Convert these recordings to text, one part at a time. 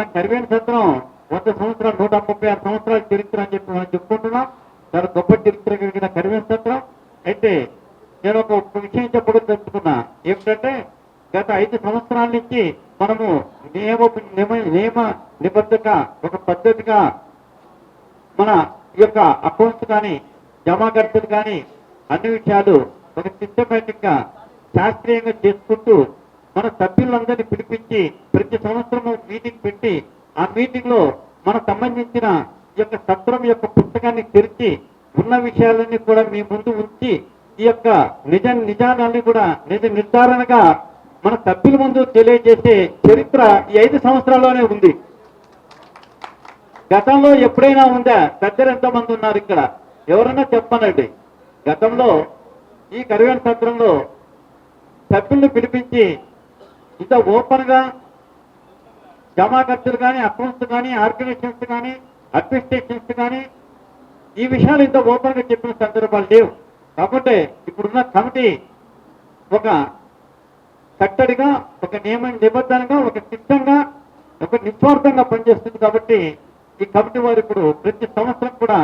మన కరివేన సత్రం వంద సంవత్సరాలు నూట ముప్పై ఆరు సంవత్సరాల చరిత్ర అని చెప్పి మనం చెప్పుకుంటున్నాం. చాలా గొప్ప చరిత్ర కలిగిన కరివేన సత్రం అయితే నేను ఒక విషయం చెప్పడం తెలుసుకున్నా ఏమిటంటే గత ఐదు సంవత్సరాల నుంచి మనము నియమ నియమ నియమ నిబద్ధత ఒక పద్ధతిగా మన యొక్క అకౌంట్స్ కానీ జమా ఖర్చులు కానీ అన్ని విషయాలు ఒక సిస్టమేటిక్గా శాస్త్రీయంగా చేసుకుంటూ మన సభ్యులందరినీ పిలిపించి ప్రతి సంవత్సరం మీటింగ్ పెట్టి ఆ మీటింగ్లో మనకు సంబంధించిన ఈ యొక్క సత్రం యొక్క పుస్తకాన్ని తెరిచి ఉన్న విషయాలన్నీ కూడా మీ ముందు ఉంచి ఈ యొక్క నిజ నిజాలన్నీ కూడా నిజ నిర్ధారణగా మన సభ్యుల ముందు తెలియజేసే చరిత్ర ఈ ఐదు సంవత్సరాల్లోనే ఉంది. గతంలో ఎప్పుడైనా ఉందా? పెద్దలు ఎంతమంది ఉన్నారు ఇక్కడ. ఎవరన్నా చెప్పనండి. గతంలో ఈ కరివేణ సత్రంలో సభ్యుల్ని పిలిపించి ఇంత ఓపెన్గా జమా ఖర్చులు కానీ అకౌంట్స్ కానీ ఆర్గనైజేషన్స్ కానీ అడ్మినిస్ట్రేషన్స్ కానీ ఈ విషయాలు ఇంత ఓపెన్గా చెప్పిన సందర్భాలు లేవు. కాబట్టి ఇప్పుడున్న కమిటీ ఒక కట్టడిగా ఒక నియమ నిబద్ధనగా ఒక సిద్ధంగా ఒక నిస్వార్థంగా పనిచేస్తుంది కాబట్టి ఈ కమిటీ వారు ఇప్పుడు ప్రతి సంవత్సరం కూడా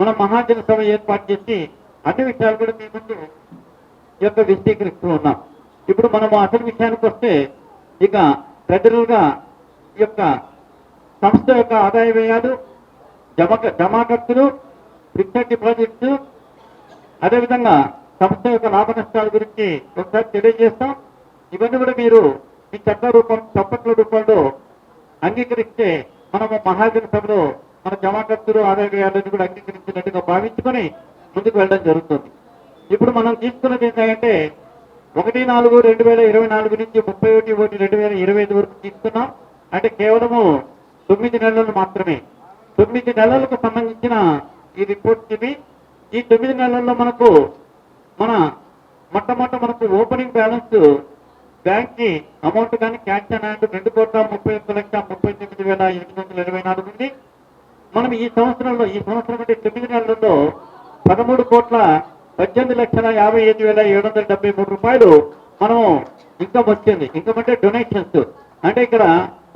మన మహాజన సభ ఏర్పాటు చేసి అన్ని విషయాలు కూడా మీ ముందు యొక్క విశదీకరిస్తూ ఉన్నాం. ఇప్పుడు మనం అసలు విషయానికి వస్తే ఇక ఫెడరల్గా ఈ యొక్క సంస్థ యొక్క ఆదాయ వ్యయాలు జమ జమా ఖర్చులు ఫిక్స్డ్ డిపాజిట్స్ అదేవిధంగా సంస్థ యొక్క లాభ నష్టాల గురించి ఒకసారి తెలియజేస్తాం. ఇవన్నీ కూడా మీరు ఈ చట్ట రూపం చప్పట్ల రూపంలో అంగీకరిస్తే మనము మహాజన సభలో మన జమా ఖర్చులు ఆదాయ వ్యయాలను కూడా అంగీకరించినట్టుగా భావించుకొని ముందుకు వెళ్ళడం జరుగుతుంది. ఇప్పుడు మనం తీసుకున్నది ఏంటంటే ఒకటి నాలుగు రెండు వేల ఇరవై నాలుగు నుంచి ముప్పై ఒకటి ఒకటి రెండు వేల ఇరవై ఐదు వరకు తీసుకున్నాం. అంటే కేవలము తొమ్మిది నెలలు మాత్రమే. తొమ్మిది నెలలకు సంబంధించిన ఈ రిపోర్ట్ ఇవి ఈ తొమ్మిది నెలల్లో మనకు మన మొట్టమొదట మనకు ఓపెనింగ్ బ్యాలెన్స్ బ్యాంక్కి అమౌంట్ కానీ క్యాష్ అండ్ రెండు కోట్ల ముప్పై ఒక్క లక్ష ముప్పై తొమ్మిది వేల ఎనిమిది వందల ఇరవై నాలుగు ఉంది. మనం ఈ సంవత్సరంలో ఈ సంవత్సరం అంటే తొమ్మిది నెలల్లో పదమూడు కోట్ల పద్దెనిమిది లక్షల యాభై ఐదు వేల ఏడు వందల డెబ్బై మూడు రూపాయలు మనం ఇన్కమ్ వచ్చింది. ఇన్కమ్ అంటే డొనేషన్స్ అంటే ఇక్కడ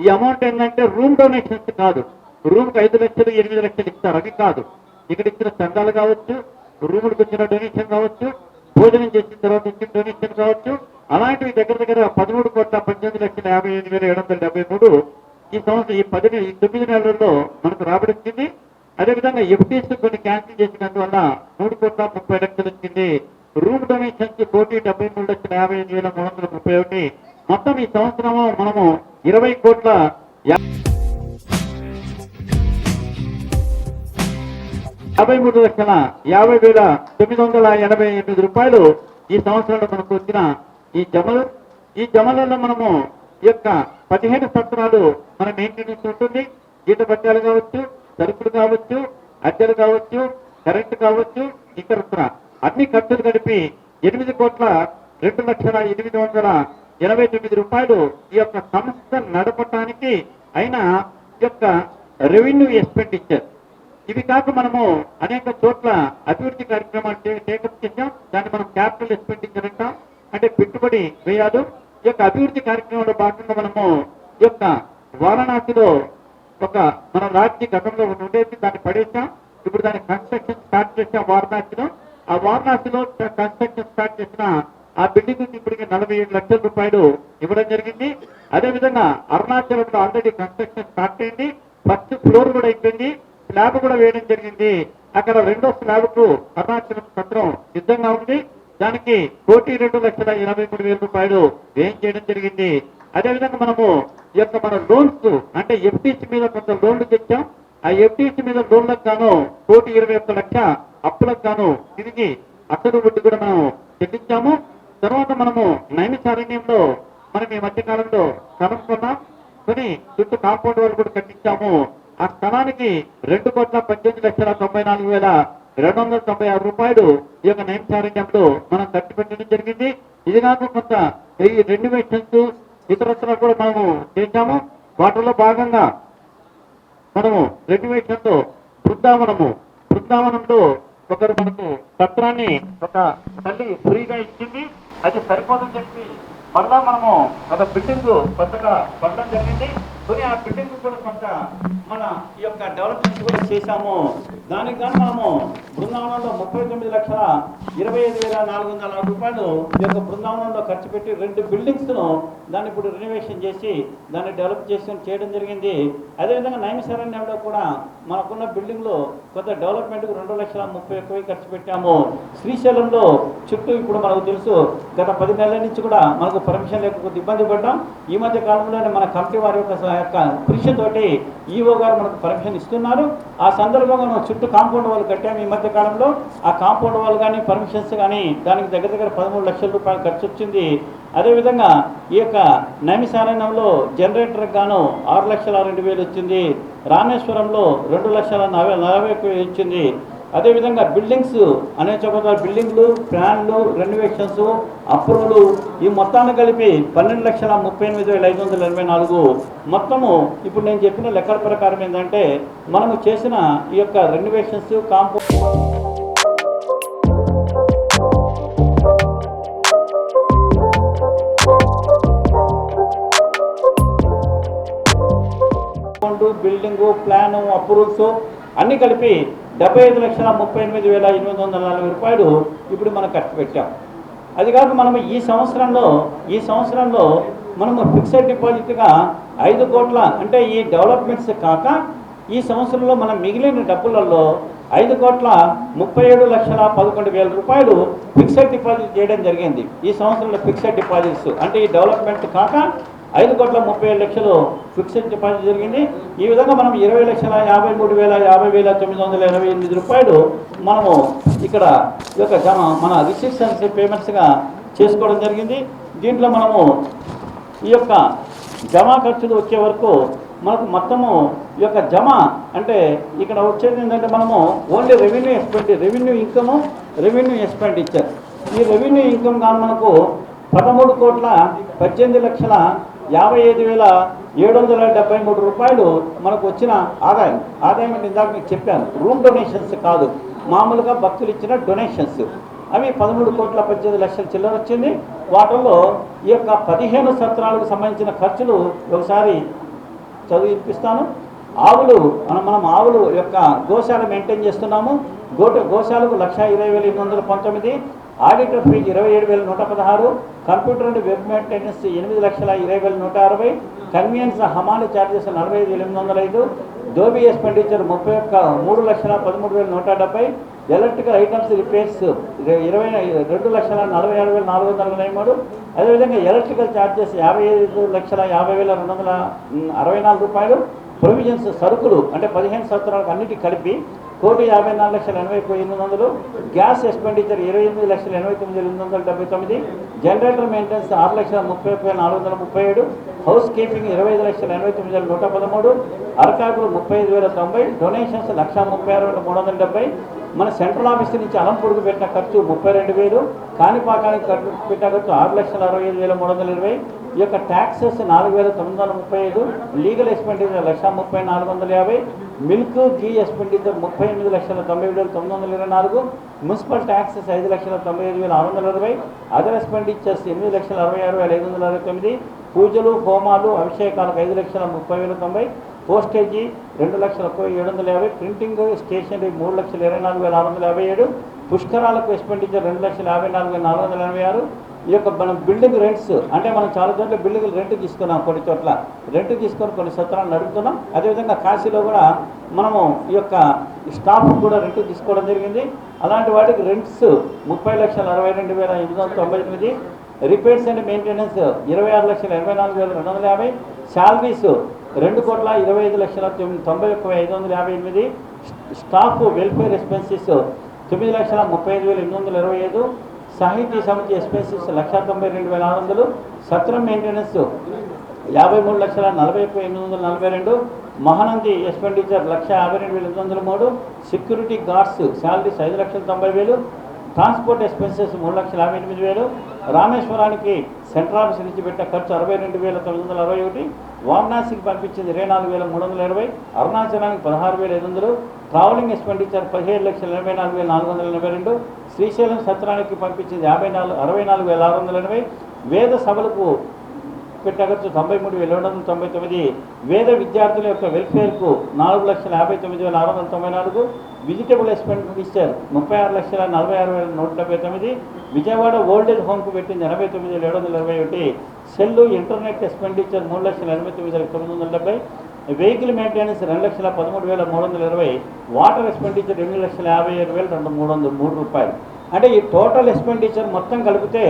ఈ అమౌంట్ ఏంటంటే రూమ్ డొనేషన్స్ కాదు. రూమ్కి ఐదు లక్షలు ఎనిమిది లక్షలు ఇస్తారు. అవి కాదు. ఇక్కడ ఇచ్చిన చందాలు కావచ్చు రూములకు వచ్చిన డొనేషన్ కావచ్చు భోజనం చేసిన తర్వాత ఇచ్చిన డొనేషన్ కావచ్చు. అలాంటివి దగ్గర దగ్గర పదమూడు కోట్ల పద్దెనిమిది లక్షల యాభై ఎనిమిది వేల ఏడు వందల డెబ్బై మూడు ఈ సంవత్సరం ఈ పది ఈ తొమ్మిది నెలల్లో మనకు రాబడి వచ్చింది. అదేవిధంగా ఎఫ్టీఎస్ కొన్ని క్యాన్సిల్ చేసినందువల్ల మూడు కోట్ల ముప్పై లక్షలు వచ్చింది. రూమ్ డొనేషన్స్ కోటి డెబ్బై మూడు లక్షల యాభై ఐదు వేల మూడు వందల ముప్పై ఒకటి. మొత్తం ఈ సంవత్సరము మనము ఇరవై కోట్ల యాభై మూడు లక్షల యాభై వేల తొమ్మిది వందల ఎనభై ఎనిమిది రూపాయలు ఈ సంవత్సరంలో మనకు వచ్చిన ఈ జమలు. ఈ జమలలో మనము ఈ యొక్క పదిహేను సంవత్సరాలు మన మెయింటెనెన్స్ ఉంటుంది. జీత పట్టాలు కావచ్చు సరుకులు కావచ్చు అద్దెలు కావచ్చు కరెంట్ కావచ్చు ఇతరత్ర. అన్ని ఖర్చులు కలిపి ఎనిమిది కోట్ల రెండు లక్షల ఎనిమిది వందల ఎనభై తొమ్మిది రూపాయలు ఈ యొక్క సంస్థ నడపటానికి ఆయన ఈ యొక్క రెవెన్యూ ఎక్స్పెండిచర్. ఇవి కాక మనము అనేక చోట్ల అభివృద్ధి కార్యక్రమాలు టేకప్ చేసాం దాన్ని మనం క్యాపిటల్ ఎక్స్పెండిచర్ అంటాం. అంటే పెట్టుబడి వేయాలి. ఈ యొక్క అభివృద్ధి కార్యక్రమంలో భాగంగా మనము ఈ యొక్క వారణాసిలో ఒక మన రాజ్య గతంలో ఉండేది దాన్ని పడేసాం. ఇప్పుడు దాని కన్స్ట్రక్షన్ స్టార్ట్ చేసాం వారణాసిలో ఆ వారణాసిలో కన్స్ట్రక్షన్ స్టార్ట్ చేసిన ఆ బిల్డింగ్ ఇప్పటికి నలభై ఏడు లక్షల రూపాయలు ఇవ్వడం జరిగింది. అదే విధంగా అరుణాచలంలో ఆల్రెడీ కన్స్ట్రక్షన్ స్టార్ట్ అయింది. ఫస్ట్ ఫ్లోర్ కూడా అయిపోయింది. స్లాబ్ కూడా వేయడం జరిగింది. అక్కడ రెండో స్లాబ్కు అరుణాచలం పత్రం సిద్ధంగా ఉంది. దానికి కోటి రెండు లక్షల ఎనభై మూడు వేల రూపాయలు వ్యయం చేయడం జరిగింది. అదే విధంగా మనము ఈ యొక్క మన లోన్స్ అంటే ఎఫ్టీసీ మీద కొంత లోన్లు తెచ్చాం. ఆ ఎఫ్టీసీ మీద లోన్లకు గాను కోటి ఇరవై ఒక్క లక్ష అప్పులకు గాను తిరిగి అసలు వడ్డీ కూడా మనం చెల్లించాము. తర్వాత మనము నైమిసారణ్యంలో మనం ఈ మధ్య కాలంలో స్థలం కొన్నాం. కొని చుట్టూ కాంపౌండ్ వాళ్ళు కూడా కట్టించాము. ఆ స్థలానికి రెండు కోట్ల పద్దెనిమిది లక్షల తొంభై నాలుగు వేల రెండు వందల తొంభై ఆరు రూపాయలు ఈ యొక్క నైమిసారణ్యంలో మనం ఖర్చు పెట్టడం జరిగింది. ఇది కాక కొంత ఈ రెన్యువేషన్స్ ఇతరత్ర కూడా మనము చేశాము. వాటిలో భాగంగా మనము రెగ్యులేషన్తో వృద్ధావనము బృందావనము. బృందావనంలో ఒకరు మనకు పత్రాన్ని ఒక తల్లి ఫ్రీగా ఇచ్చింది. అది సరిపోదని చెప్పి మళ్ళా మనము ఒక బిల్డింగ్ కొత్తగా పడడం జరిగింది. కొన్ని ఆ బిల్డింగ్ కూడా కొంత మన ఈ యొక్క డెవలప్మెంట్ కూడా చేశాము. దానికి కానీ మనము బృందావనంలో ముప్పై తొమ్మిది లక్షల ఇరవై ఐదు వేల నాలుగు వందల నాలుగు రూపాయలు ఈ యొక్క బృందావనంలో ఖర్చు పెట్టి రెండు బిల్డింగ్స్ను దాన్ని ఇప్పుడు రినోవేషన్ చేసి దాన్ని డెవలప్ చేసి చేయడం జరిగింది. అదేవిధంగా నైమిసారణ్యంలో కూడా మనకున్న బిల్డింగ్లో కొంత డెవలప్మెంట్కు రెండు లక్షల ముప్పై ఒక్క ఖర్చు పెట్టాము. శ్రీశైలంలో చుట్టూ ఇప్పుడు మనకు తెలుసు గత పది నెలల నుంచి కూడా మనకు పర్మిషన్ లేక కొద్ది ఇబ్బంది పడ్డాం. ఈ మధ్య కాలంలోనే మన కమిటీ వారి యొక్క సహ- యొక్క కృషితోటి ఈఓ గారు మనకు పర్మిషన్ ఇస్తున్నారు. ఆ సందర్భంగా మనం చుట్టూ కాంపౌండ్ వాళ్ళు కట్టాము ఈ మధ్య కాలంలో. ఆ కాంపౌండ్ వాళ్ళు కానీ పర్మిషన్స్ కానీ దానికి దగ్గర దగ్గర పదమూడు లక్షల రూపాయలు ఖర్చు వచ్చింది. అదేవిధంగా ఈ యొక్క నైమిసారణ్యంలో జనరేటర్కి గాను ఆరు లక్షల రెండు వేలు వచ్చింది రామేశ్వరంలో రెండు లక్షల నలభై నలభై వేలు వచ్చింది అదేవిధంగా బిల్డింగ్స్ అనేక చోట్ల బిల్డింగ్లు ప్లాన్లు రెనోవేషన్స్ అప్రూవ్లు ఈ మొత్తాన్ని కలిపి పన్నెండు లక్షల ముప్పై ఎనిమిది వేల ఐదు వందల ఎనభై నాలుగు. మొత్తము ఇప్పుడు నేను చెప్పిన లెక్కల ప్రకారం ఏంటంటే మనము చేసిన ఈ యొక్క renovations compound building plan approves అన్నీ కలిపి డెబ్బై ఐదు లక్షల ముప్పై ఎనిమిది వేల ఎనిమిది వందల నలభై రూపాయలు ఇప్పుడు మనం ఖర్చు పెట్టాం. అది కాక మనం ఈ సంవత్సరంలో ఈ సంవత్సరంలో మనము ఫిక్స్డ్ డిపాజిట్గా ఐదు కోట్ల అంటే ఈ డెవలప్మెంట్స్ కాక ఈ సంవత్సరంలో మనం మిగిలిన డబ్బులలో ఐదు కోట్ల ముప్పై ఏడు లక్షల పదకొండు వేల రూపాయలు ఫిక్స్డ్ డిపాజిట్ చేయడం జరిగింది. ఈ సంవత్సరంలో ఫిక్స్డ్ డిపాజిట్స్ అంటే ఈ డెవలప్మెంట్ కాక ఐదు కోట్ల ముప్పై ఏడు లక్షలు ఫిక్స్డ్ డిపాజిట్ జరిగింది. ఈ విధంగా మనం ఇరవై లక్షల యాభై మూడు వేల యాభై వేల తొమ్మిది వందల ఎనభై ఎనిమిది రూపాయలు మనము ఇక్కడ ఈ యొక్క జమ మన రిసిప్షన్స్ పేమెంట్స్గా చేసుకోవడం జరిగింది. దీంట్లో మనము ఈ యొక్క జమా ఖర్చులు వచ్చే వరకు మనకు మొత్తము ఈ యొక్క జమ అంటే ఇక్కడ వచ్చేది ఏంటంటే మనము only revenue expenditure revenue income revenue expenditure. ఈ రెవెన్యూ ఇన్కమ్ కానీ మనకు పదమూడు కోట్ల పద్దెనిమిది లక్షల యాభై ఐదు వేల ఏడు వందల డెబ్బై మూడు రూపాయలు మనకు వచ్చిన ఆదాయం. ఆదాయం అంటే ఇందాక మీకు చెప్పాను. రూమ్ డొనేషన్స్ కాదు. మామూలుగా భక్తులు ఇచ్చిన డొనేషన్స్. అవి పదమూడు కోట్ల పద్దెనిమిది లక్షల చిల్లర వచ్చింది. వాటిల్లో ఈ యొక్క పదిహేను సత్రాలకు సంబంధించిన ఖర్చులు ఒకసారి చదివి వినిపిస్తాను ఆవులు మనం మనం ఆవులు యొక్క గోశాల మెయింటైన్ చేస్తున్నాము. గోట గోశాలకు లక్ష ఇరవై వేల ఎనిమిది వందల పంతొమ్మిది ఆడిటర్ ఫీజు ఇరవై ఏడు వేల నూట పదహారు కంప్యూటర్ అండ్ వెబ్ మెయింటెనెన్స్ ఎనిమిది లక్షల ఇరవై వేల నూట అరవై కన్వీనియన్స్ హమాలి ఛార్జెస్ నలభై ఐదు ఎనిమిది వందల ఐదు దోబీ ఎక్స్పెండిచర్ ముప్పై ఒక్క మూడు లక్షల పదమూడు వేల నూట డెబ్బై ఎలక్ట్రికల్ ఐటమ్స్ రిపేర్స్ ఇరవై రెండు లక్షల నలభై ఆరు వేల నాలుగు వందల నలభై మూడు అదేవిధంగా ఎలక్ట్రికల్ ఛార్జెస్ యాభై ఐదు లక్షల యాభై వేల రెండు వందల అరవై నాలుగు రూపాయలు ప్రొవిజన్స్ సరుకులు అంటే పదిహేను సంవత్సరాలకు అన్నిటి కలిపి కోటి యాభై నాలుగు లక్షల ఎనభై ఎనిమిది వందలు గ్యాస్ ఎక్స్పెండిచర్ ఇరవై ఎనిమిది లక్షల ఎనభై తొమ్మిది ఎనిమిది వందల డెబ్బై తొమ్మిది జనరేటర్ మెయింటెనెన్స్ ఆరు లక్షల ముప్పై ఒక్క నాలుగు వందల ముప్పై ఏడు హౌస్ కీపింగ్ ఇరవై ఐదు లక్షల ఎనభై తొమ్మిది వేల నూట పదమూడు అరకాకులు ముప్పై ఐదు వేల తొంభై డొనేషన్స్ లక్ష ముప్పై ఆరు వేల మూడు వందల డెబ్బై మన సెంట్రల్ ఆఫీస్ నుంచి అలంపూర్కి పెట్టిన ఖర్చు ముప్పై రెండు వేలు కాణిపాకానికి ఖర్చు పెట్టిన ఖర్చు ఆరు లక్షల అరవై ఐదు వేల మూడు వందల ఇరవై. ఈ యొక్క ట్యాక్సెస్ నాలుగు వేల తొమ్మిది వందల ముప్పై ఐదు లీగల్ ఎక్స్పెండిచర్ లక్ష ముప్పై నాలుగు వందల యాభై మిల్క్ గీ ఎక్స్పెండిచర్ ముప్పై ఎనిమిది లక్షల తొంభై ఏడు వేల తొమ్మిది వందల ఇరవై నాలుగు మున్సిపల్ ట్యాక్సెస్ ఐదు లక్షల తొంభై ఐదు వేల ఆరు వందల ఇరవై అదర్ ఎక్స్పెండిచర్స్ ఎనిమిది లక్షల అరవై ఆరు వేల ఐదు వందల అరవై తొమ్మిది పూజలు హోమాలు అభిషేకాలకు ఐదు లక్షల ముప్పై వేల తొంభై పోస్టేజీ రెండు లక్షల ముప్పై ఏడు వందల యాభై ప్రింటింగ్ స్టేషనరీ మూడు లక్షల ఇరవై నాలుగు వేల ఆరు వందల యాభై ఏడు పుష్కరాలకు ఎక్స్పెండిచర్ రెండు లక్షల యాభై నాలుగు వేల నాలుగు వందల ఎనభై ఆరు. ఈ యొక్క మనం బిల్డింగ్ రెంట్స్ అంటే మనం చాలా చోట్ల బిల్డింగ్ రెంట్ తీసుకున్నాం కొన్ని చోట్ల. రెంట్ తీసుకొని కొన్ని సత్రాలు నడుపుతున్నాం. అదేవిధంగా కాశీలో కూడా మనము ఈ యొక్క స్టాఫ్ కూడా రెంట్ తీసుకోవడం జరిగింది. అలాంటి వాటికి రెంట్స్ ముప్పై లక్షల అరవై రెండు వేల ఎనిమిది వందల తొంభై ఎనిమిది. రిపేర్స్ అండ్ మెయింటెనెన్స్ ఇరవై ఆరు లక్షల ఎనభై నాలుగు వేల రెండు వందల యాభై. శాలరీస్ రెండు కోట్ల ఇరవై ఐదు లక్షల తొమ్మిది తొంభై ఒక్క ఐదు వందల యాభై ఎనిమిది స్టాఫ్ వెల్ఫేర్ ఎక్స్పెన్సెస్ తొమ్మిది లక్షల ముప్పై ఐదు వేల ఎనిమిది వందల ఇరవై ఐదు సాహిత్య సమితి ఎక్స్పెన్సెస్ లక్ష తొంభై రెండు వేల ఆరు వందలు సత్రం మెయింటెనెన్స్ యాభై మూడు లక్షల నలభై ఒక్క ఎనిమిది వందల నలభై రెండు మహానంది ఎక్స్పెండిచర్ లక్ష యాభై రెండు వేల ఎనిమిది వందల మూడు సెక్యూరిటీ గార్డ్స్ శాలరీస్ ఐదు లక్షల తొంభై వేలు ట్రాన్స్పోర్ట్ ఎక్స్పెన్సెస్ మూడు లక్షల యాభై ఎనిమిది వేలు రామేశ్వరానికి సెంట్రల్ ఆఫీస్ నుంచి పెట్టిన ఖర్చు అరవై రెండు వేల తొమ్మిది వందల అరవై ఒకటి వారణాసికి పంపించింది ఇరవై నాలుగు వేల మూడు వందల ఇరవై అరుణాచలానికి పదహారు వేల ఐదు వందలు ట్రావెలింగ్ ఎక్స్పెండిచర్ పదిహేడు లక్షల ఎనభై నాలుగు వేల నాలుగు వందల ఎనభై రెండు శ్రీశైలం సత్రానికి పంపించింది యాభై నాలుగు అరవై నాలుగు వేల ఆరు వందల ఎనభై. వేద సభలకు పెట్టగచ్చు ఖర్చు తొంభై మూడు వేల రెండు వందల తొంభై తొమ్మిది వేద విద్యార్థుల యొక్క వెల్ఫేర్కు నాలుగు లక్షల యాభై తొమ్మిది వేల ఆరు వందల తొంభై నాలుగు విజిటబుల్ ఎక్స్పెండిచర్ ముప్పై ఆరు లక్షల నలభై ఆరు వేల నూట డెబ్బై తొమ్మిది విజయవాడ ఓల్డ్ ఏజ్ హోమ్కు పెట్టింది ఎనభై తొమ్మిది వేల ఏడు వందల ఇరవై ఒకటి సెల్లు ఇంటర్నెట్ ఎక్స్పెండిచర్ మూడు లక్షల ఎనభై తొమ్మిది వేల తొమ్మిది వందల డెబ్బై వెహికల్ మెయింటెనెన్స్ రెండు లక్షల పదమూడు వేల మూడు వందల ఇరవై వాటర్ ఎక్స్పెండిచర్ రెండు లక్షల యాభై ఏడు వేల రెండు మూడు వందల మూడు రూపాయలు. అంటే ఈ టోటల్ ఎక్స్పెండిచర్ మొత్తం కలిపితే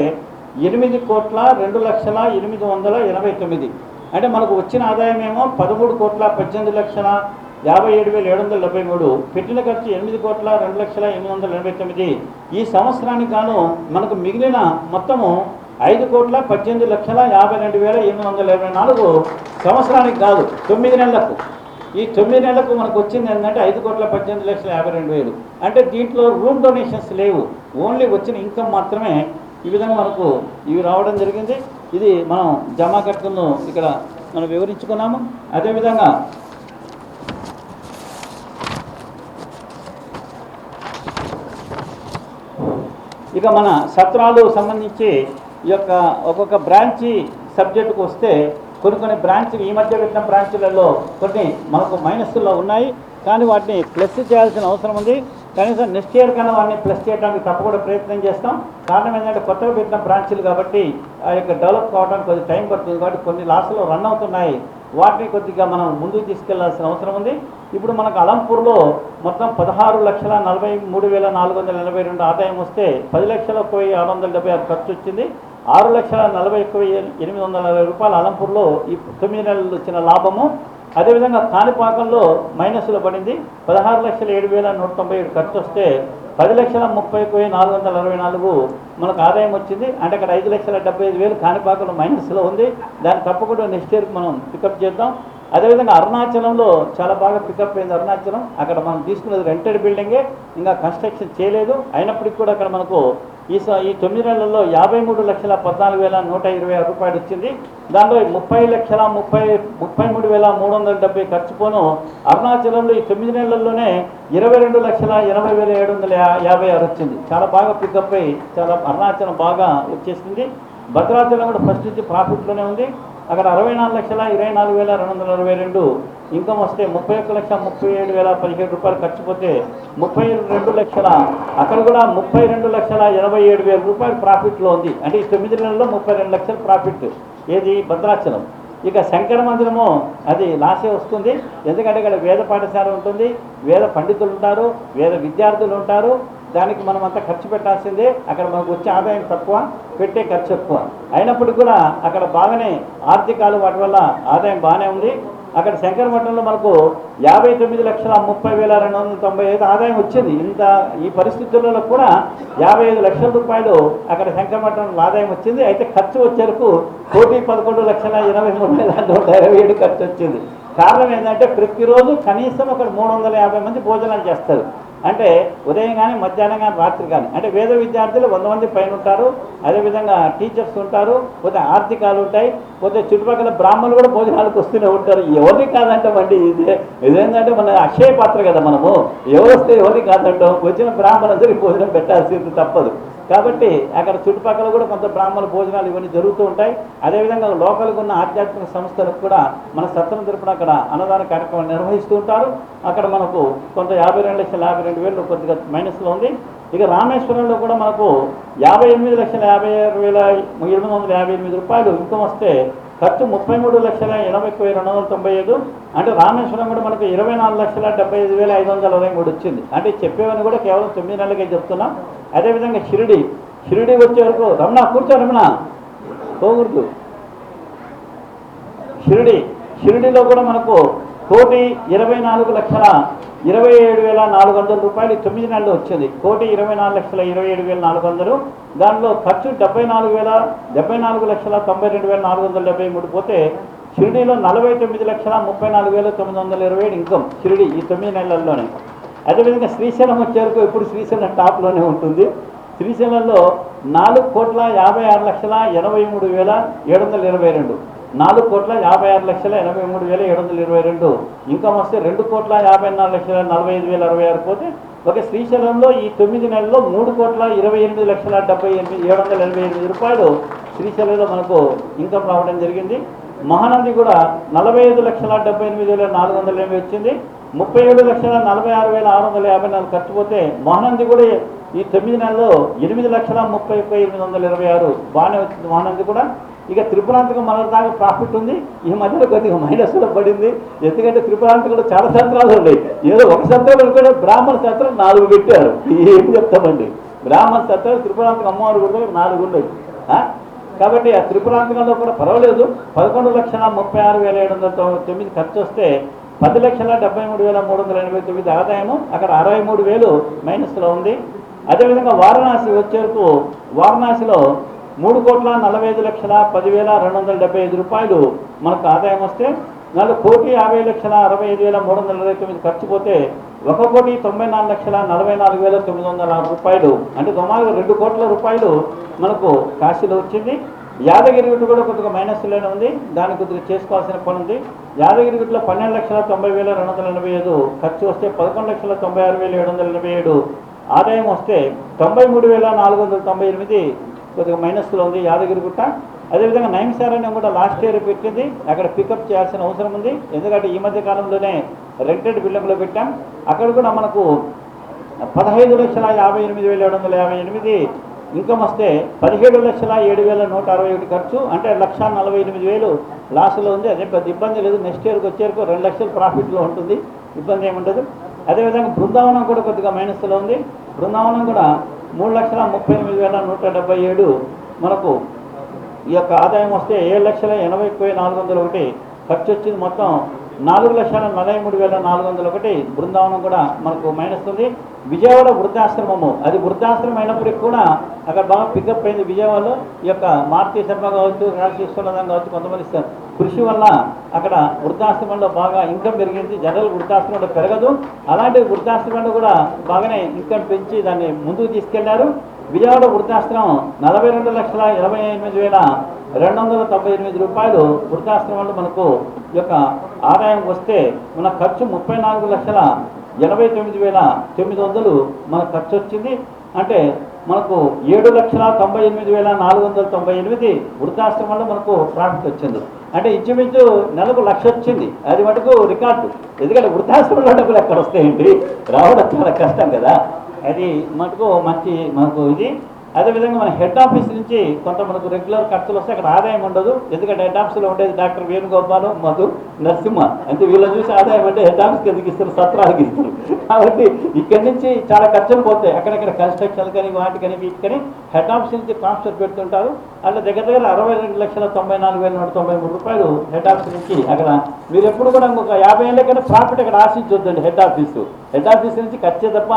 ఎనిమిది కోట్ల రెండు లక్షల ఎనిమిది వందల ఎనభై తొమ్మిది. అంటే మనకు వచ్చిన ఆదాయం ఏమో పదమూడు కోట్ల పద్దెనిమిది లక్షల యాభై ఏడు వేల ఏడు వందల డెబ్బై మూడు. పెట్టిన ఖర్చు ఎనిమిది కోట్ల రెండు లక్షల ఎనిమిది వందల ఎనభై తొమ్మిది. ఈ సంవత్సరానికి గాను మనకు మిగిలిన మొత్తము ఐదు కోట్ల పద్దెనిమిది లక్షల యాభై రెండు వేల ఎనిమిది వందల ఇరవై నాలుగు సంవత్సరానికి కాదు తొమ్మిది నెలలకు. ఈ తొమ్మిది నెలలకు మనకు వచ్చింది ఏంటంటే ఐదు కోట్ల పద్దెనిమిది లక్షల యాభై రెండు వేలు. అంటే దీంట్లో రూమ్ డొనేషన్స్ లేవు. ఓన్లీ వచ్చిన ఇన్కమ్ మాత్రమే ఈ విధంగా మనకు ఇవి రావడం జరిగింది. ఇది మనం జమా ఖర్చులను ఇక్కడ మనం వివరించుకున్నాము. అదేవిధంగా ఇక మన సత్రాలు సంబంధించి ఈ యొక్క ఒక్కొక్క బ్రాంచి సబ్జెక్టుకు వస్తే కొన్ని కొన్ని బ్రాంచ్లు ఈ మధ్య పెట్టిన బ్రాంచ్లలో కొన్ని మనకు మైనస్లో ఉన్నాయి. కానీ వాటిని ప్లస్ చేయాల్సిన అవసరం ఉంది. కనీసం నెక్స్ట్ ఇయర్ కన్నా వాడిని ప్లస్ చేయడానికి తప్పకుండా ప్రయత్నం చేస్తాం. కారణం ఏంటంటే కొత్తగా పెట్టిన బ్రాంచ్లు కాబట్టి ఆ యొక్క డెవలప్ కావడానికి కొద్దిగా టైం పడుతుంది కాబట్టి కొన్ని లాస్లో రన్ అవుతున్నాయి. వాటిని కొద్దిగా మనం ముందుకు తీసుకెళ్ళాల్సిన అవసరం ఉంది. ఇప్పుడు మనకు అలంపూర్లో మొత్తం పదహారు లక్షల నలభై మూడు వేల నాలుగు వందల ఎనభై రెండు ఆదాయం వస్తే పది లక్షల పోయి ఆరు వందల డెబ్బై ఆరు ఖర్చు వచ్చింది. ఆరు లక్షల నలభై ఒక్క వెయ్యి ఎనిమిది వందల నలభై రూపాయలు అలంపూర్లో ఈ తొమ్మిది నెలలు వచ్చిన లాభము. అదేవిధంగా కాణిపాకంలో మైనస్లో పడింది. పదహారు లక్షల ఏడు వేల నూట తొంభై ఏడు ఖర్చు వస్తే పది లక్షల ముప్పై ఒక్క వెయ్యి నాలుగు వందల అరవై నాలుగు మనకు ఆదాయం వచ్చింది. అంటే అక్కడ ఐదు లక్షల డెబ్బై ఐదు వేలు కాణిపాకంలో మైనస్లో ఉంది. దాన్ని తప్పకుండా నెక్స్ట్ ఇయర్కి మనం పికప్ చేద్దాం. అదేవిధంగా అరుణాచలంలో చాలా బాగా పికప్ అయింది అరుణాచలం. అక్కడ మనం తీసుకున్నది రెంటెడ్ బిల్డింగే ఇంకా కన్స్ట్రక్షన్ చేయలేదు. అయినప్పటికీ కూడా అక్కడ మనకు ఈ స- ఈ తొమ్మిది నెలల్లో యాభై మూడు లక్షల పద్నాలుగు వేల నూట ఇరవై ఆరు రూపాయలు వచ్చింది. దాంట్లో ముప్పై లక్షల ముప్పై ముప్పై మూడు వేల మూడు వందల డెబ్బై ఖర్చు పోను అరుణాచలంలో ఈ తొమ్మిది నెలల్లోనే ఇరవై రెండు లక్షల ఎనభై వేల ఏడు వందల యాభై ఆరు వచ్చింది. చాలా బాగా పికప్ అయ్యి చాలా అరుణాచలం బాగా వచ్చేసింది. భద్రాచలం కూడా ఫస్ట్ నుంచి ప్రాఫిట్లోనే ఉంది. అక్కడ అరవై నాలుగు లక్షల ఇరవై నాలుగు వేల రెండు వందల అరవై రెండు ఇన్కమ్ వస్తే ముప్పై ఒక్క లక్ష ముప్పై ఏడు వేల పదిహేడు రూపాయలు ఖర్చు పోతే ముప్పై రెండు లక్షల అక్కడ కూడా ముప్పై రెండు లక్షల ఎనభై ఏడు వేల రూపాయలు ప్రాఫిట్లో ఉంది. అంటే ఈ తొమ్మిది నెలల్లో ముప్పై రెండు లక్షల ప్రాఫిట్ ఏది? భద్రాచలం. ఇక శంకర మందిరము అది లాసే వస్తుంది. ఎందుకంటే ఇక్కడ వేద పాఠశాల ఉంటుంది. వేద పండితులు ఉంటారు. వేద విద్యార్థులు ఉంటారు. దానికి మనం అంతా ఖర్చు పెట్టాల్సిందే. అక్కడ మనకు వచ్చే ఆదాయం తక్కువ పెట్టే ఖర్చు ఎక్కువ. అయినప్పటికీ కూడా అక్కడ బాగానే ఆర్థికాలు వాటి వల్ల ఆదాయం బాగానే ఉంది. అక్కడ శంకర మఠంలో మనకు యాభై తొమ్మిది లక్షల ముప్పై వేల రెండు వందల తొంభై ఐదు ఆదాయం వచ్చింది. ఇంత ఈ పరిస్థితులలో కూడా యాభై ఐదు లక్షల రూపాయలు అక్కడ శంకర మఠంలో ఆదాయం వచ్చింది. అయితే ఖర్చు వచ్చేరకు కోటి పదకొండు లక్షల ఎనభై మూడు వేల నూట ఇరవై ఏడు ఖర్చు వచ్చింది. కారణం ఏంటంటే ప్రతిరోజు కనీసం అక్కడ మూడు వందల యాభై మంది భోజనాలు చేస్తారు. అంటే ఉదయం కానీ మధ్యాహ్నం కానీ రాత్రి కానీ అంటే వేద విద్యార్థులు వంద మంది పైన ఉంటారు అదేవిధంగా టీచర్స్ ఉంటారు పోతే ఆర్థికాలు ఉంటాయి పోతే చుట్టుపక్కల బ్రాహ్మణులు కూడా భోజనాలకు వస్తూనే ఉంటారు. ఎవరిని కాదంటామండి ఇది? ఇదేంటంటే మన అక్షయ పాత్ర కదా మనము. ఎవరు వస్తే ఎవరిని కాదంటాం వచ్చిన బ్రాహ్మణులందరికీ భోజనం పెట్టాల్సింది తప్పదు. కాబట్టి అక్కడ చుట్టుపక్కల కూడా కొంత బ్రాహ్మణ భోజనాలు ఇవన్నీ జరుగుతూ ఉంటాయి. అదేవిధంగా లోకల్గా ఉన్న ఆధ్యాత్మిక సంస్థలకు కూడా మన సత్రం తరపున అక్కడ అన్నదాన కార్యక్రమం నిర్వహిస్తూ ఉంటారు. అక్కడ మనకు కొంత యాభై రెండు లక్షల యాభై రెండు వేలు కొద్దిగా మైనస్లో ఉంది. ఇక రామేశ్వరంలో కూడా మనకు యాభై ఎనిమిది లక్షల యాభై ఆరు వేల ఎనిమిది వందల యాభై ఎనిమిది రూపాయలు ఇన్కమ్ వస్తే ఖర్చు ముప్పై మూడు లక్షల ఎనభై ఒక్క వెయ్యి రెండు వందల తొంభై ఐదు. అంటే రామేశ్వరం కూడా మనకు ఇరవై నాలుగు లక్షల డెబ్బై ఐదు వేల ఐదు వందల అరవై మూడు వచ్చింది. అంటే చెప్పేవని కూడా కేవలం తొమ్మిది నెలలకే చెప్తున్నాం. అదేవిధంగా షిరిడి. షిరిడి వచ్చే వరకు రమణ కూర్చో రమణ. పోకూడదు. షిరిడి. షిరిడిలో కూడా మనకు కోటి ఇరవై నాలుగు లక్షల ఇరవై ఏడు వేల నాలుగు వందల రూపాయలు. తొమ్మిది నెలలు వచ్చింది. కోటి ఇరవై నాలుగు లక్షల ఇరవై ఏడు వేల నాలుగు వందలు. దానిలో ఖర్చు డెబ్బై నాలుగు వేల డెబ్బై నాలుగు లక్షల తొంభై రెండు వేల నాలుగు వందల డెబ్బై మూడు పోతే షిరిడీలో నలభై తొమ్మిది లక్షల ముప్పై నాలుగు వేల తొమ్మిది వందల ఇరవై ఏడు ఇన్కమ్ షిరిడి ఈ తొమ్మిది నెలల్లోనే. అదేవిధంగా శ్రీశైలం వచ్చేవరకు ఇప్పుడు శ్రీశైలం టాప్లోనే ఉంటుంది. శ్రీశైలంలో నాలుగు కోట్ల యాభై ఆరు లక్షల ఎనభై మూడు వేల ఏడు వందల ఇరవై రెండు. నాలుగు కోట్ల యాభై ఆరు లక్షల ఎనభై మూడు వేల ఏడు వందల ఇరవై రెండు. ఇన్కమ్ వస్తే రెండు కోట్ల యాభై నాలుగు లక్షల నలభై ఐదు వేల అరవై ఆరు పోతే ఒక శ్రీశైలంలో ఈ తొమ్మిది నెలల్లో మూడు కోట్ల ఇరవై ఎనిమిది లక్షల డెబ్బై ఎనిమిది ఏడు వందల ఎనభై ఎనిమిది రూపాయలు శ్రీశైలంలో మనకు ఇన్కమ్ రావడం జరిగింది. మహానంది కూడా నలభై ఐదు లక్షల డెబ్బై ఎనిమిది వేల నాలుగు వందల ఎనభై వచ్చింది. ముప్పై ఏడు లక్షల నలభై ఆరు వేల ఆరు వందల యాభై నాలుగు ఖర్చు పోతే మహానంది కూడా ఈ తొమ్మిది నెలల్లో ఎనిమిది లక్షల ముప్పై ఒక్క ఎనిమిది వందల ఇరవై ఆరు బాగానే వచ్చింది మహానంది కూడా. ఇక త్రిపురాంతకం మన దాకా ప్రాఫిట్ ఉంది ఈ మధ్యలో కొద్దిగా మైనస్లో పడింది. ఎందుకంటే త్రిపురాంతకంలో చాలా సంత్రాలు ఉన్నాయి. ఏదో ఒక సంత్రం కూడా బ్రాహ్మణ సత్రం నాలుగు పెట్టారు. ఏం చెప్తామండి? బ్రాహ్మణ సత్రాలు త్రిపురాంతకం అమ్మవారి కూడా నాలుగు ఉన్నాయి. ఆ? కాబట్టి ఆ త్రిపురాంతకంలో కూడా పర్వాలేదు. పదకొండు లక్షల ముప్పై ఆరు వేల ఏడు వందల తొంభై తొమ్మిది ఖర్చు వస్తే పది లక్షల డెబ్బై మూడు వేల మూడు వందల ఎనభై తొమ్మిది ఆదాయము అక్కడ అరవై మూడు వేలు మైనస్లో ఉంది. అదేవిధంగా వారణాసి వచ్చేరకు వారణాసిలో మూడు కోట్ల నలభై ఐదు లక్షల పదివేల రెండు వందల డెబ్బై ఐదు రూపాయలు మనకు ఆదాయం వస్తే నాలుగు కోటి యాభై లక్షల అరవై ఐదు వేల మూడు వందల ఇరవై తొమ్మిది ఖర్చు పోతే ఒక కోటి తొంభై నాలుగు లక్షల నలభై నాలుగు వేల తొమ్మిది వందల ఆరు రూపాయలు. అంటే సుమారుగా రెండు కోట్ల రూపాయలు మనకు కాశీలో వచ్చింది. యాదగిరిగుట్టు కూడా కొద్దిగా మైనస్లోనే ఉంది. దాన్ని కొద్దిగా చేసుకోవాల్సిన పని ఉంది. యాదగిరిగుట్టులో పన్నెండు లక్షల తొంభై వేల రెండు వందల ఎనభై ఐదు ఖర్చు వస్తే పదకొండు లక్షల తొంభై ఆరు వేల ఏడు వందల ఎనభై ఏడు. ఆదాయం వస్తే తొంభై మూడు వేల నాలుగు వందల తొంభై ఎనిమిది. కొద్దిగా మైనస్లో ఉంది యాదగిరి గుట్ట. అదేవిధంగా నైమిసారణ్యం కూడా లాస్ట్ ఇయర్ పెట్టింది. అక్కడ పికప్ చేయాల్సిన అవసరం ఉంది. ఎందుకంటే ఈ మధ్య కాలంలోనే రెంటెడ్ బిల్డింగ్లో పెట్టాం. అక్కడ కూడా మనకు పదహైదు లక్షల యాభై ఎనిమిది వేల ఏడు వందల యాభై ఎనిమిది ఇన్కమ్ వస్తే పదిహేడు లక్షల ఏడు వేల నూట అరవై ఒకటి ఖర్చు. అంటే లక్ష నలభై ఎనిమిది వేలు లాస్లో ఉంది. అదే పెద్ద ఇబ్బంది లేదు. నెక్స్ట్ ఇయర్కి వచ్చేరకు రెండు లక్షలు ప్రాఫిట్లో ఉంటుంది. ఇబ్బంది ఏముండదు. అదేవిధంగా బృందావనం కూడా కొద్దిగా మైనస్లో ఉంది. బృందావనం కూడా మూడు లక్షల ముప్పై ఎనిమిది వేల నూట డెబ్బై ఏడు మనకు ఈ యొక్క ఆదాయం వస్తే ఏడు లక్షల ఎనభై నాలుగు వందల ఒకటి ఖర్చు వచ్చింది మొత్తం నాలుగు లక్షల నలభై మూడు వేల నాలుగు వందల ఒకటి బృందావనం కూడా మనకు మైనస్ ఉంది. విజయవాడ వృద్ధాశ్రమము అది వృద్ధాశ్రమం అయినప్పటికీ కూడా అక్కడ బాగా పికప్ అయింది విజయవాడలో. ఈ యొక్క మారుతి శర్మ కావచ్చు రాజేశ్వరరావు కావచ్చు కొంతమంది కృషి వల్ల అక్కడ వృద్ధాశ్రమంలో బాగా ఇన్కమ్ పెరిగింది. జనరల్ వృద్ధాశ్రమంలో పెరగదు. అలాంటి వృద్ధాశ్రమంలో కూడా బాగానే ఇన్కమ్ పెంచి దాన్ని ముందుకు తీసుకెళ్ళారు. విజయవాడ వృద్ధాశ్రమం నలభై రెండు లక్షల ఇరవై ఎనిమిది వేల రెండు వందల తొంభై ఎనిమిది రూపాయలు వృద్ధాశ్రమంలో మనకు ఈ యొక్క ఆదాయం వస్తే మన ఖర్చు ముప్పై నాలుగు లక్షల ఎనభై తొమ్మిది వేల తొమ్మిది వందలు మన ఖర్చు వచ్చింది. అంటే మనకు ఏడు లక్షల తొంభై ఎనిమిది వేల నాలుగు వందల తొంభై ఎనిమిది వృద్ధాశ్రమంలో మనకు ప్రాఫిట్ వచ్చింది. అంటే ఇంచుమించు నెలకు లక్ష వచ్చింది. అది మటుకు రికార్డు. ఎందుకంటే వృద్ధాశ్రమంలో డబ్బులు ఎక్కడ వస్తాయండి? రావడం చాలా కష్టం కదా. అది మటుకు మంచి మనకు ఇది అదేవిధంగా మన హెడ్ ఆఫీస్ నుంచి కొంత మనకు రెగ్యులర్ ఖర్చులు వస్తే అక్కడ ఆదాయం ఉండదు. ఎందుకంటే హెడ్ ఆఫీస్లో ఉండేది డాక్టర్ వేణుగోపాల్ మధు నరసింహ. అంటే వీళ్ళని చూసి ఆదాయం అంటే హెడ్ ఆఫీస్కి ఎందుకు ఇస్తారు సత్రాలకు ఇస్తారు. కాబట్టి ఇక్కడి నుంచి చాలా ఖర్చులు పోతాయి. అక్కడక్కడ కన్స్ట్రక్షన్ కానీ వాటికని వీటికని హెడ్ ఆఫీస్ నుంచి ట్రాన్స్ఫర్ పెడుతుంటారు. అట్లా దగ్గర దగ్గర అరవై రెండు లక్షల తొంభై నాలుగు వేల నూట తొంభై మూడు రూపాయలు హెడ్ ఆఫీస్ నుంచి అక్కడ మీరు ఎప్పుడు కూడా ఇంకొక యాభై ఏళ్ళ కన్నా ప్రాఫిట్ అక్కడ ఆశించొద్దండి హెడ్ ఆఫీసు హెడ్ ఆఫీస్ నుంచి ఖర్చే తప్ప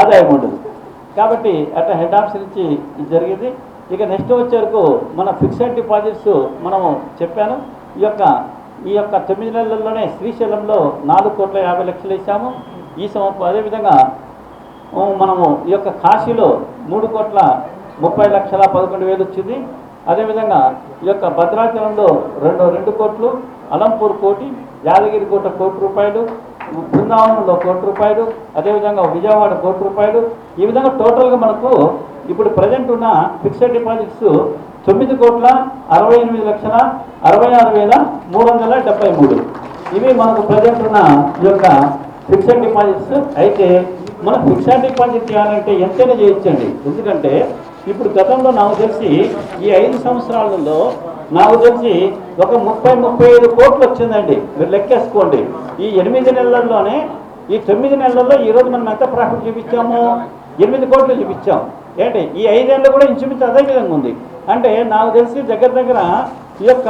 ఆదాయం ఉండదు. కాబట్టి అట్లా హెడ్ ఆఫీస్ నుంచి ఇది జరిగింది. ఇక నెక్స్ట్ వచ్చే వరకు మన ఫిక్స్డ్ డిపాజిట్స్ మనము చెప్పాను. ఈ యొక్క ఈ యొక్క తొమ్మిది నెలల్లోనే శ్రీశైలంలో నాలుగు కోట్ల యాభై లక్షలు ఇచ్చాము ఈ సంవత్సరం అదేవిధంగా మనము ఈ యొక్క కాశీలో మూడు కోట్ల ముప్పై లక్షల పదకొండు వేలు వచ్చింది. అదేవిధంగా ఈ యొక్క భద్రాచలంలో రెండు రెండు కోట్లు అలంపూర్ కోటి యాదగిరి కోట కోటి రూపాయలు బృందావనంలో కోటి రూపాయలు అదేవిధంగా విజయవాడ కోటి రూపాయలు. ఈ విధంగా టోటల్గా మనకు ఇప్పుడు ప్రజెంట్ ఉన్న ఫిక్స్డ్ డిపాజిట్స్ తొమ్మిది కోట్ల అరవై ఎనిమిది లక్షల అరవై ఆరు వేల మూడు వందల డెబ్బై మూడు. ఇవి మనకు ప్రజెంట్ ఉన్న ఈ యొక్క ఫిక్స్డ్ డిపాజిట్స్ అయితే మనం ఫిక్స్డ్ డిపాజిట్ చేయాలంటే ఎంతైనా చేయొచ్చండి. ఎందుకంటే ఇప్పుడు గతంలో నాకు తెలిసి ఈ ఐదు సంవత్సరాలలో నాకు తెలిసి ఒక ముప్పై ముప్పై ఐదు కోట్లు వచ్చిందండి. మీరు లెక్కేసుకోండి. ఈ ఎనిమిది నెలల్లోనే ఈ తొమ్మిది నెలల్లో ఈరోజు మనం ఎంత ప్రాఫిట్ చూపించాము? ఎనిమిది కోట్లు చూపించాం. ఏంటి? ఈ ఐదేళ్ళు కూడా ఇంచుమించు అదే విధంగా ఉంది. అంటే నాకు తెలిసి దగ్గర దగ్గర ఈ యొక్క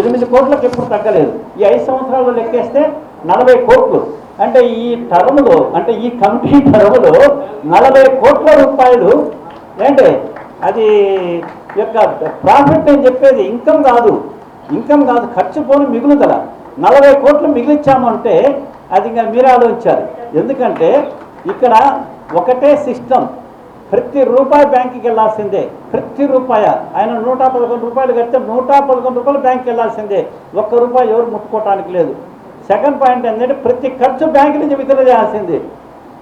ఎనిమిది కోట్లకు ఎప్పుడు తగ్గలేదు. ఈ ఐదు సంవత్సరాల్లో లెక్కేస్తే నలభై కోట్లు. అంటే ఈ టర్మ్లో అంటే ఈ కంపెనీ టర్మ్లో నలభై కోట్ల రూపాయలు ఏంటి? అది యొక్క ప్రాఫిట్ నేను చెప్పేది ఇన్కమ్ కాదు. ఇన్కమ్ కాదు ఖర్చు పోను మిగులుదల. నలభై కోట్లు మిగిలిచ్చామంటే అది ఇంకా మీరు ఆలోచించారు ఎందుకంటే ఇక్కడ ఒకటే సిస్టమ్ ప్రతి రూపాయి బ్యాంకుకి వెళ్ళాల్సిందే. ప్రతి రూపాయ. ఆయన నూట పదకొండు రూపాయలు కడితే నూట పదకొండు రూపాయలు బ్యాంక్కి వెళ్ళాల్సిందే. ఒక్క రూపాయి ఎవరు ముట్టుకోవటానికి లేదు. సెకండ్ పాయింట్ ఏంటంటే ప్రతి ఖర్చు బ్యాంకు నుంచి విత్డ్రా చేయాల్సిందే.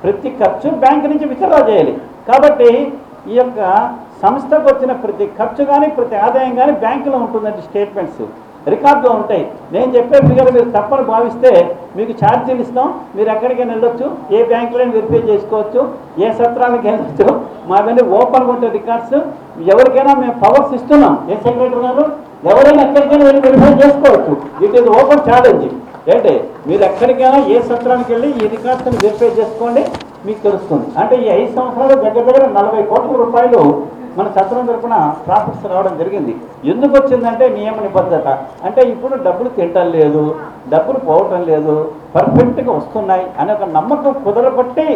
ప్రతి ఖర్చు బ్యాంకు నుంచి విత్డ్రా చేయాలి. కాబట్టి ఈ యొక్క సంస్థకు వచ్చిన ప్రతి ఖర్చు కానీ ప్రతి ఆదాయం కానీ బ్యాంకులో ఉంటుందండి స్టేట్మెంట్స్. రికార్డులో ఉంటాయి. నేను చెప్పే ఫిగర్ మీరు తప్పని భావిస్తే మీకు ఛార్జీలు ఇస్తాం. మీరు ఎక్కడికైనా వెళ్ళొచ్చు. ఏ బ్యాంకులో వెరిఫై చేసుకోవచ్చు. ఏ సత్రాలకు వెళ్ళొచ్చు. మావన్నీ ఓపెన్గా ఉంటాయి రికార్డ్స్. ఎవరికైనా మేము పవర్స్ ఇస్తున్నాం ఏ సెక్రటరీ గారు? ఎవరైనా ఎక్కడికైనా వెళ్ళి వెరిఫై చేసుకోవచ్చు. It is open challenge. ఏంటి? మీరు ఎక్కడికైనా ఏ సత్రానికి వెళ్ళి ఈ రికార్డ్స్ని వెరిఫై చేసుకోండి. మీకు తెలుస్తుంది. అంటే ఈ ఐదు సంవత్సరాలు దగ్గర దగ్గర నలభై కోట్ల రూపాయలు మన సత్రం తరపున ప్రాఫిట్స్ రావడం జరిగింది. ఎందుకు వచ్చిందంటే నియమ నిబద్ధత. అంటే ఇప్పుడు డబ్బులు తింటం లేదు డబ్బులు పోవటం లేదు పర్ఫెక్ట్గా వస్తున్నాయి అనే ఒక నమ్మకం కుదరబట్టి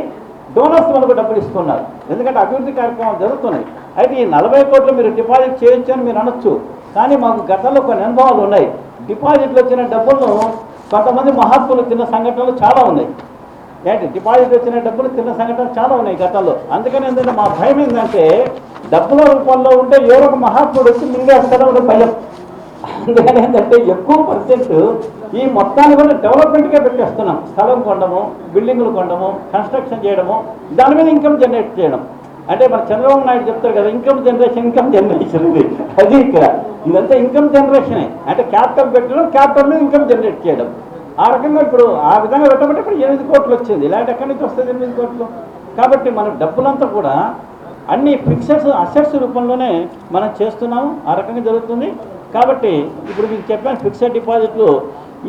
డోనర్స్ మనకు డబ్బులు ఇస్తున్నారు. ఎందుకంటే అభివృద్ధి కార్యక్రమాలు జరుగుతున్నాయి. అయితే ఈ నలభై కోట్లు మీరు డిపాజిట్ చేయొచ్చు అని మీరు అనొచ్చు. కానీ మాకు గతంలో కొన్ని అనుభవాలు ఉన్నాయి. డిపాజిట్లు వచ్చిన డబ్బులను కొంతమంది మహాత్ములు తిన్న సంఘటనలు చాలా ఉన్నాయి. ఏంటి డిపాజిట్ వచ్చిన డబ్బులు తిన్న సంఘటనలు చాలా ఉన్నాయి గతంలో. అందుకని ఏంటంటే మా భయం ఏంటంటే డబ్బుల రూపంలో ఉంటే ఎవరో ఒక మహాత్ముడు వచ్చి మింగేస్తాడో ఒక భయం. అందుకని ఏంటంటే ఎక్కువ పర్సెంట్ ఈ మొత్తాన్ని కూడా డెవలప్మెంట్గా పెట్టేస్తున్నాం. స్థలం కొనడము బిల్డింగులు కొనడము కన్స్ట్రక్షన్ చేయడము దాని మీద ఇన్కమ్ జనరేట్ చేయడం. అంటే మన చంద్రబాబు నాయుడు చెప్తారు కదా ఇన్కమ్ జనరేషన్ ఇన్కమ్ జనరేషన్ ఇది అది ఇక్కడ. ఇదంతా ఇన్కమ్ జనరేషనే అంటే క్యాపిటల్ పెట్టడం క్యాపిటల్ మీద ఇన్కమ్ జనరేట్ చేయడం. ఆ రకంగా ఇప్పుడు ఆ విధంగా పెట్టబట్టి ఇప్పుడు ఎనిమిది కోట్లు వచ్చింది. ఇలాంటి ఎక్కడి నుంచి వస్తుంది ఎనిమిది కోట్లు? కాబట్టి మన డబ్బులంతా కూడా అన్ని ఫిక్సెడ్స్ అసెట్స్ రూపంలోనే మనం చేస్తున్నాము. ఆ రకంగా జరుగుతుంది. కాబట్టి ఇప్పుడు మీకు చెప్పాను ఫిక్సెడ్ డిపాజిట్లు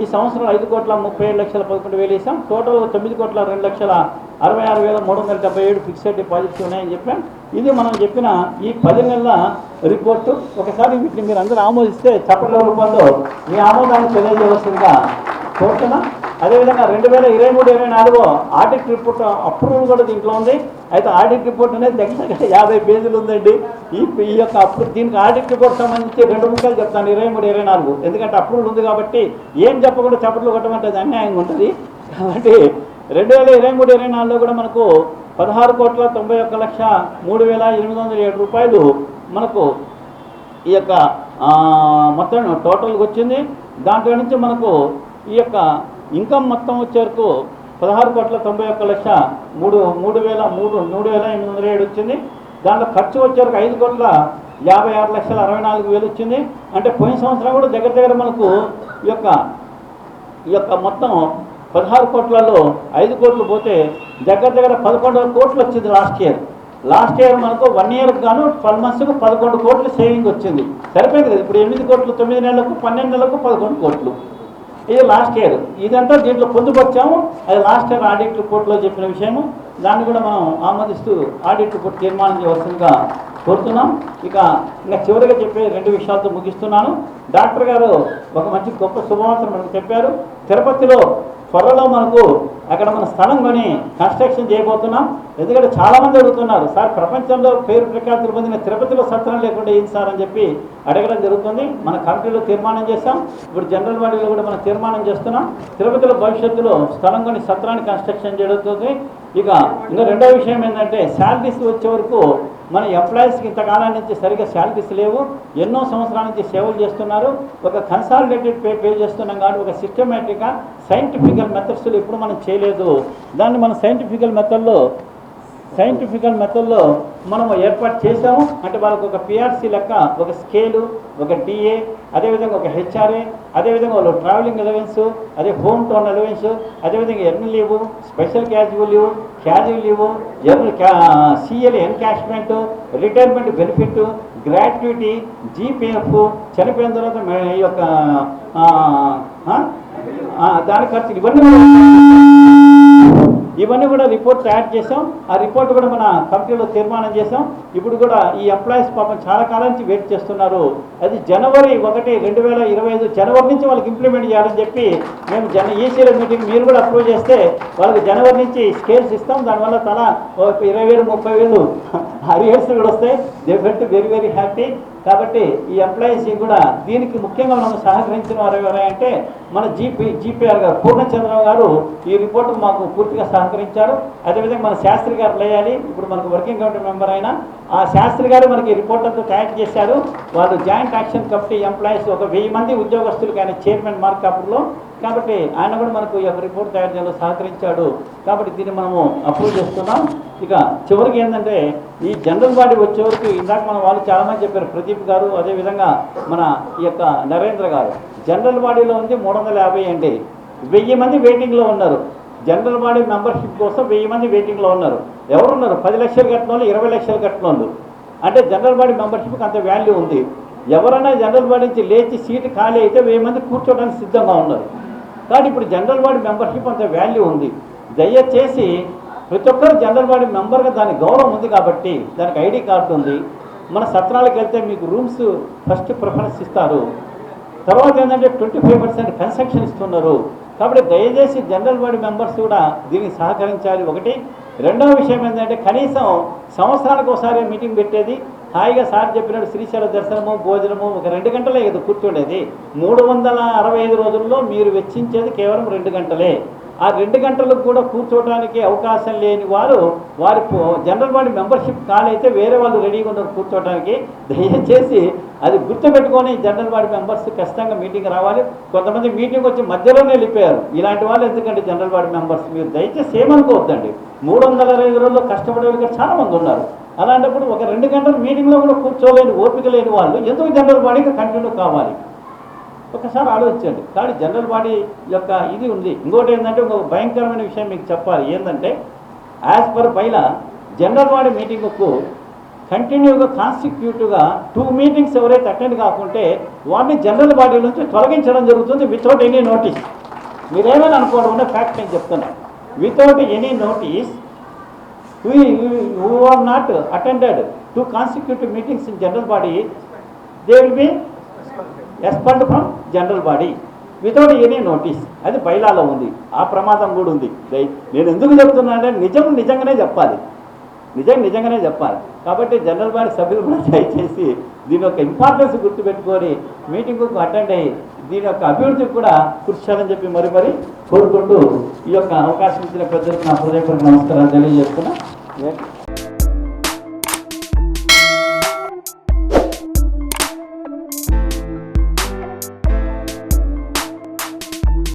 ఈ సంవత్సరం ఐదు కోట్ల ముప్పై ఏడు లక్షల పదకొండు వేలు వేసాం. టోటల్ తొమ్మిది కోట్ల రెండు లక్షల అరవై ఆరు వేల మూడు వందల డెబ్బై ఏడు ఫిక్సెడ్ డిపాజిట్స్ ఉన్నాయని చెప్పాం ఇది మనం చెప్పిన ఈ పది నెలల రిపోర్టు. ఒకసారి వీటిని మీరు అందరూ ఆమోదిస్తే చప్పట్ల రూపంలో మీ ఆమోదాన్ని తెలియజేయవలసిందిగా కోరుతున్నా. అదేవిధంగా రెండు వేల ఇరవై మూడు ఇరవై నాలుగు ఆడిట్ రిపోర్ట్ అప్రూవల్ కూడా దీంట్లో ఉంది. అయితే ఆడిట్ రిపోర్ట్ అనేది దగ్గర దగ్గర యాభై పేజీలు ఉందండి. ఈ ఈ యొక్క అప్రూవ్ దీనికి ఆడిట్ రిపోర్ట్ సంబంధించి రెండు ముక్కలు చెప్తాను. ఇరవై మూడు ఇరవై నాలుగు. ఎందుకంటే అప్రూవల్ ఉంది కాబట్టి ఏం చెప్పకుండా చప్పట్లు కొట్టమంటే అది అన్యాయంగా ఉంటుంది. కాబట్టి రెండు వేల ఇరవై మూడు ఇరవై నాలుగులో కూడా మనకు పదహారు కోట్ల తొంభై ఒక్క లక్ష మూడు వేల ఎనిమిది వందల ఏడు రూపాయలు మనకు ఈ యొక్క మొత్తం టోటల్గా వచ్చింది. దాంట్లో నుంచి మనకు ఈ యొక్క ఇన్కమ్ మొత్తం వచ్చే వరకు పదహారు కోట్ల తొంభై ఒక్క లక్ష మూడు మూడు వేల మూడు మూడు వేల ఎనిమిది వందల ఏడు వచ్చింది. దాంట్లో ఖర్చు వచ్చే వరకు ఐదు కోట్ల యాభై ఆరు లక్షల అరవై నాలుగు వేలు వచ్చింది. అంటే పోయిన సంవత్సరం కూడా దగ్గర దగ్గర మనకు ఈ యొక్క ఈ యొక్క మొత్తం పదహారు కోట్లలో ఐదు కోట్లు పోతే దగ్గర దగ్గర పదకొండు కోట్లు వచ్చింది లాస్ట్ ఇయర్ లాస్ట్ ఇయర్ మనకు వన్ ఇయర్కి గాను ట్వెల్వ్ మంత్స్కు పదకొండు కోట్లు సేవింగ్ వచ్చింది. సరిపోయింది కదా? ఇప్పుడు ఎనిమిది కోట్లు తొమ్మిది నెలలకు పన్నెండు నెలలకు పదకొండు కోట్లు. ఇది లాస్ట్ ఇయర్ ఇదంతా దీంట్లో పొందుపరిచాము అది లాస్ట్ ఇయర్ ఆడిట్ రిపోర్ట్లో చెప్పిన విషయము. దాన్ని కూడా మనం ఆమోదిస్తూ ఆడిట్ రిపోర్ట్ తీర్మానం చేయవలసిందిగా కోరుతున్నాం. ఇక ఇంకా చివరిగా చెప్పే రెండు విషయాలతో ముగిస్తున్నాను. డాక్టర్ గారు ఒక మంచి గొప్ప శుభవార్త మనకు చెప్పారు. తిరుపతిలో త్వరలో మనకు అక్కడ మన స్థలం కొని కన్స్ట్రక్షన్ చేయబోతున్నాం. ఎందుకంటే చాలామంది అడుగుతున్నారు సార్ ప్రపంచంలో పేరు ప్రఖ్యాతులు పొందిన తిరుపతిలో సత్రం లేకుండా ఏంటి సార్? అని చెప్పి అడగడం జరుగుతుంది. మన కమిటీలో తీర్మానం చేస్తాం ఇప్పుడు జనరల్ బాడీలో కూడా మనం తీర్మానం చేస్తున్నాం. తిరుపతిలో భవిష్యత్తులో స్థలం కొని సత్రాన్ని కన్స్ట్రక్షన్ జరుగుతుంది. ఇక ఇంకా రెండో విషయం ఏంటంటే శాలరీస్ వచ్చే వరకు మన ఎంప్లాయీస్కి ఇంతకాలం నుంచి సరిగ్గా శాలరీస్ లేవు ఎన్నో సంవత్సరాల నుంచి సేవలు చేస్తున్నారు ఒక కన్సాలిడేటెడ్ పే పే చేస్తున్నాం కానీ ఒక సిస్టమేటిక్గా సైంటిఫికల్ మెథడ్స్లో ఇప్పుడు మనం చేయలేదు. దాన్ని మన సైంటిఫికల్ మెథడ్లో సైంటిఫికల్ మెథడ్లో మనం ఏర్పాటు చేసాము అంటే వాళ్ళకు ఒక పిఆర్సీ లెక్క ఒక స్కేలు ఒక డిఏ అదేవిధంగా ఒక హెచ్ఆర్ఏ అదేవిధంగా వాళ్ళు ట్రావెలింగ్ అలవెన్స్ అదే హోమ్ టౌన్ అలవెన్స్ అదేవిధంగా earn leave special casual leave casual leave earn CL encashment retirement benefit gratuity GPF చనిపోయిన తర్వాత ఈ యొక్క దాని ఖర్చు ఇవన్నీ ఇవన్నీ కూడా రిపోర్ట్ తయారు చేసాం ఆ రిపోర్ట్ కూడా మన కంపెనీలో తీర్మానం చేసాం ఇప్పుడు కూడా ఈ ఎంప్లాయీస్ పాపం చాలా కాలం నుంచి వెయిట్ చేస్తున్నారు. అది జనవరి ఒకటి రెండు వేల ఇరవై ఐదు జనవరి నుంచి వాళ్ళకి ఇంప్లిమెంట్ చేయాలని చెప్పి మేము జన ఈసీల మీటింగ్ మీరు కూడా అప్రూవ్ చేస్తే వాళ్ళకి జనవరి నుంచి స్కేల్స్ ఇస్తాం. దానివల్ల తల ఇరవై వేలు ముప్పై వేలు అరియర్స్ కూడా వస్తాయి. They felt very very happy కాబట్టి ఈ ఎంప్లాయీస్ కూడా దీనికి ముఖ్యంగా మనం సహకరించిన వారు ఎవరంటే మన జీపీ జీపీఆర్ గారు. పూర్ణచంద్రరావు గారు ఈ రిపోర్ట్ మాకు పూర్తిగా సహకరించారు. అదేవిధంగా మన శాస్త్రి గారు లేయాలి. ఇప్పుడు మనకు వర్కింగ్ కమిటీ మెంబర్ అయినా ఆ శాస్త్రి గారు మనకి రిపోర్ట్ అంతా తయారు చేశారు. వాళ్ళు జాయింట్ యాక్షన్ కమిటీ ఎంప్లాయీస్ ఒక వెయ్యి మంది ఉద్యోగస్తులకు ఆయన చైర్మన్ మార్కాపుర్లో కాబట్టి ఆయన కూడా మనకు ఈ యొక్క రిపోర్ట్ తయారు చేయాలో సహకరించాడు. కాబట్టి దీన్ని మనము అప్రూవ్ చేస్తున్నాం. ఇక చివరికి ఏంటంటే ఈ జనరల్ బాడీ వచ్చే వరకు ఇందాక మన వాళ్ళు చాలామంది చెప్పారు ప్రదీప్ గారు అదేవిధంగా మన ఈ యొక్క నరేంద్ర గారు. జనరల్ బాడీలో ఉంది మూడు వందల యాభై అండి వెయ్యి మంది వెయిటింగ్లో ఉన్నారు. జనరల్ బాడీ మెంబర్షిప్ కోసం వెయ్యి మంది వెయిటింగ్లో ఉన్నారు. ఎవరున్నారు? పది లక్షలు కట్టిన వాళ్ళు ఇరవై లక్షలు కట్టిన వాళ్ళు అంటే జనరల్ బాడీ మెంబర్షిప్కి అంత వాల్యూ ఉంది. ఎవరైనా జనరల్ బాడీ నుంచి లేచి సీటు ఖాళీ అయితే వెయ్యి మంది కూర్చోవడానికి సిద్ధంగా ఉన్నారు. కాబట్టి ఇప్పుడు జనరల్ బాడీ మెంబర్షిప్ అంత వాల్యూ ఉంది. దయచేసి ప్రతి ఒక్కరు జనరల్ బాడీ మెంబర్గా దాని గౌరవం ఉంది కాబట్టి దానికి ఐడి కార్డు ఉంది. మన సత్రాలకు వెళ్తే మీకు రూమ్స్ ఫస్ట్ ప్రిఫరెన్స్ ఇస్తారు. తర్వాత ఏంటంటే ట్వంటీ ఫైవ్ పర్సెంట్ కన్సెక్షన్ ఇస్తున్నారు. కాబట్టి దయచేసి జనరల్ బాడీ మెంబర్స్ కూడా దీనికి సహకరించాలి. ఒకటి. రెండవ విషయం ఏంటంటే కనీసం సంవత్సరానికి ఒకసారి మీటింగ్ పెట్టేది హాయిగా సార్ చెప్పినట్టు శ్రీశైల దర్శనము భోజనము ఒక రెండు గంటలే కదా కూర్చోండేది. మూడు వందల అరవై ఐదు రోజుల్లో మీరు వెచ్చించేది కేవలం రెండు గంటలే. ఆ రెండు గంటలకు కూడా కూర్చోవడానికి అవకాశం లేని వారు వారి జనరల్ బాడీ మెంబర్షిప్ కాలైతే వేరే వాళ్ళు రెడీగా ఉన్నారు కూర్చోవడానికి దయచేసి అది గుర్తుపెట్టుకొని జనరల్ బాడీ మెంబర్స్ ఖచ్చితంగా మీటింగ్ రావాలి. కొంతమంది మీటింగ్ వచ్చి మధ్యలోనే వెళ్ళిపోయారు. ఇలాంటి వాళ్ళు ఎందుకంటే జనరల్ బాడీ మెంబర్స్? మీరు దయచేసి ఏమనుకోవద్దండి. మూడు వందల అరవై రోజుల్లో కష్టపడే వాళ్ళు చాలా మంది ఉన్నారు. అలాంటప్పుడు ఒక రెండు గంటలు మీటింగ్లో కూడా కూర్చోలేని ఓపిక లేని వాళ్ళు ఎందుకు జనరల్ బాడీకి కంటిన్యూ కావాలి? ఒకసారి ఆలోచించండి. కానీ జనరల్ బాడీ యొక్క ఇది ఉంది. ఇంకోటి ఏంటంటే ఇంకొక భయంకరమైన విషయం మీకు చెప్పాలి. ఏంటంటే as per bylaw general body మీటింగ్కు కంటిన్యూగా కాన్స్టిట్యూటివ్గా టూ మీటింగ్స్ ఎవరైతే అటెండ్ కాకుంటే వాడిని జనరల్ బాడీ నుంచి తొలగించడం జరుగుతుంది వితౌట్ ఎనీ నోటీస్ మీరేమైనా అనుకోవడం ఫ్యాక్ట్ నేను చెప్తున్నాను without any notice who are not attended to consecutive meetings in general body, they will be expert from general body without any notice అది బైలాలో ఉంది. ఆ ప్రమాదం కూడా ఉంది. నేను ఎందుకు చెప్తున్నానంటే నిజం నిజంగానే చెప్పాలి. నిజం నిజంగానే చెప్పాలి. కాబట్టి జనరల్ బాడీ సభ్యులు కూడా దయచేసి దీని యొక్క ఇంపార్టెన్స్ గుర్తుపెట్టుకొని మీటింగ్కు అటెండ్ అయ్యి దీని యొక్క అభివృద్ధికి కూడా కృషి చేయాలని చెప్పి మరి మరి కోరుకుంటూ ఈ యొక్క అవకాశం ఇచ్చిన ప్రజలకు నా హృదయపూర్వక నమస్కారాలు తెలియజేస్తున్నా.